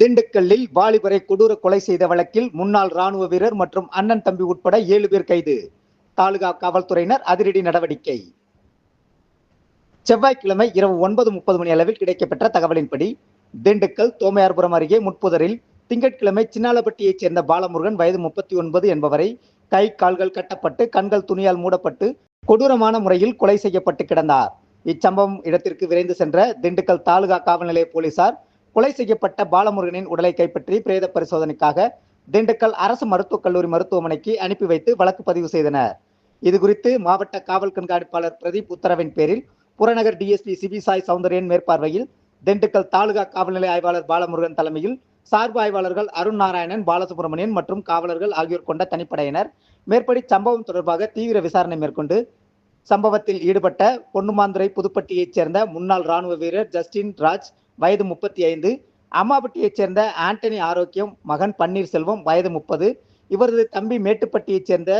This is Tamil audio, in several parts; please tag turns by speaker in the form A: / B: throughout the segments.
A: திண்டுக்கல்லில் வாலிபரை கொடூர கொலை செய்த வழக்கில் முன்னாள் ராணுவ வீரர் மற்றும் அண்ணன் தம்பி உட்பட ஏழு பேர் கைது. தாலுகா காவல்துறையினர் அதிரடி நடவடிக்கை. செவ்வாய்க்கிழமை இரவு ஒன்பது முப்பது மணி அளவில் கிடைக்கப்பெற்ற தகவலின்படி திண்டுக்கல் தோமையார்புரம் அருகே முட்புதரில் திங்கட்கிழமை சின்னாலப்பட்டியைச் சேர்ந்த பாலமுருகன் வயது முப்பத்தி ஒன்பது என்பவரை கை கால்கள் கட்டப்பட்டு கண்கள் துணியால் மூடப்பட்டு கொடூரமான முறையில் கொலை செய்யப்பட்டு கிடந்தார். இச்சம்பவம் இடத்திற்கு விரைந்து சென்ற திண்டுக்கல் தாலுகா காவல்நிலைய போலீசார் கொலை செய்யப்பட்ட பாலமுருகனின் உடலை கைப்பற்றி பிரேத பரிசோதனைக்காக திண்டுக்கல் அரசு மருத்துவக் கல்லூரி மருத்துவமனைக்கு அனுப்பி வைத்து வழக்கு பதிவு செய்தனர். இது குறித்து மாவட்ட காவல் கண்காணிப்பாளர் பிரதீப் உத்தரவின் பேரில் புறநகர் டிஎஸ்பி சிபிசாய் சௌந்தரியன் மேற்பார்வையில் திண்டுக்கல் தாலுகா காவல்நிலை ஆய்வாளர் பாலமுருகன் தலைமையில் சார்பு ஆய்வாளர்கள் அருண் நாராயணன் பாலசுப்ரமணியன் மற்றும் காவலர்கள் ஆகியோர் கொண்ட தனிப்படையினர். மேற்படி சம்பவம் தொடர்பாக தீவிர விசாரணை மேற்கொண்டு சம்பவத்தில் ஈடுபட்ட பொன்னுமாந்துரை புதுப்பட்டியைச் சேர்ந்த முன்னாள் ராணுவ வீரர் ஜஸ்டின் ராஜ் வயது முப்பத்தி ஐந்து. அம்மாபட்டியைச் சேர்ந்த ஆண்டனி ஆரோக்கியம் மகன் பன்னீர்செல்வம் வயது முப்பது. இவரது தம்பி மேட்டுப்பட்டியைச் சேர்ந்த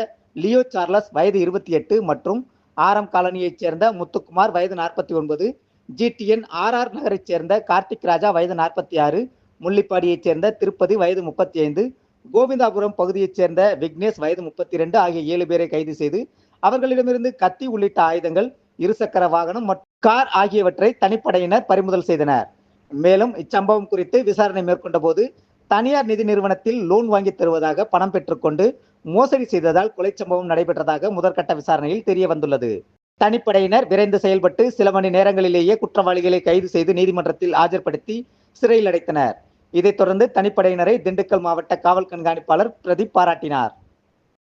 A: லியோ சார்லஸ் வயது இருபத்தி எட்டு மற்றும் ஆரம் காலனியைச் சேர்ந்த முத்துக்குமார் வயது நாற்பத்தி ஒன்பது. ஜிடிஎன் ஆர்ஆர் நகரைச் சேர்ந்த கார்த்திக் ராஜா வயது நாற்பத்தி ஆறு. முள்ளிப்பாடியைச் சேர்ந்த திருப்பதி வயது முப்பத்தி ஐந்து. கோவிந்தாபுரம் பகுதியைச் சேர்ந்த விக்னேஷ் வயது முப்பத்தி ரெண்டு ஆகிய ஏழு பேரை கைது செய்து அவர்களிடமிருந்து கத்தி உள்ளிட்ட ஆயுதங்கள் இருசக்கர வாகனம் மற்றும் கார் ஆகியவற்றை தனிப்படையினர் பறிமுதல் செய்தனர். மேலும் இச்சம்பவம் குறித்து விசாரணை மேற்கொண்ட போது தனியார் நிதி நிறுவனத்தில் லோன் வாங்கி தருவதாக பணம் பெற்றுக்கொண்டு மோசடி செய்ததால் கொலை சம்பவம் நடைபெற்றதாக முதற்கட்ட விசாரணையில் தெரிய வந்துள்ளது தனிப்படையினர் விரைந்து செயல்பட்டு சில மணி நேரங்களிலேயே குற்றவாளிகளை கைது செய்து நீதிமன்றத்தில் ஆஜர்படுத்தி சிறையில் அடைத்தனர். இதைத் தொடர்ந்து தனிப்படையினரை திண்டுக்கல் மாவட்ட காவல் கண்காணிப்பாளர் பிரதீப் பாராட்டினார்.